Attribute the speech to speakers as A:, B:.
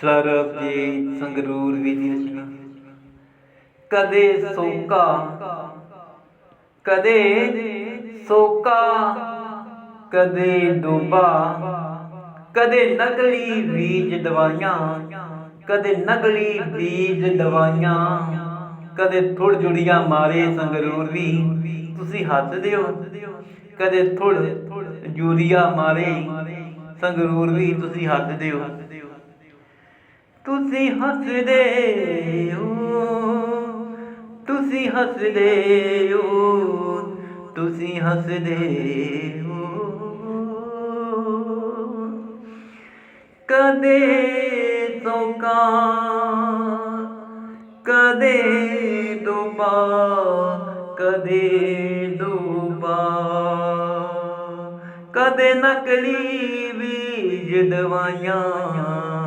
A: ਸਰਬਜੀਤ ਸੰਗਰੂਰ ਵੀ ਦੀ ਰਚਨਾ ਕਦੇ ਸੋਕਾ ਕਦੇ ਸੋਕਾ, ਕਦੇ ਡੋਬਾ, ਕਦੇ ਨਕਲੀ ਬੀਜ ਦਵਾਈਆਂ, ਕਦੇ ਨਕਲੀ ਬੀਜ ਦਵਾਈਆਂ, ਕਦੇ ਥੁੜ ਜੁੜੀਆਂ ਮਾਰੇ ਸੰਗਰੂਰ ਵੀ। ਤੁਸੀਂ ਹੱਸਦੇ ਹੋ ਕਦੇ ਥੁੜ ਜੂਰੀਆ ਮਾਰੇ ਸੰਗਰੂਰ ਵੀ, ਤੁਸੀਂ ਹੱਸਦੇ ਹੋ ਤੁਸੀਂ ਹੱਸਦੇ ਹੋ, ਤੁਸੀਂ ਹੱਸਦੇ ਹੋ, ਤੁਸੀਂ ਹੱਸਦੇ ਹੋ। ਕਦੇ ਤੋਕਾ ਕਦੇ ਡੋਬਾ ਕਦੇ ਡੋਬਾ ਕਦੇ ਨਕਲੀ ਬੀਜ ਦਵਾਈਆਂ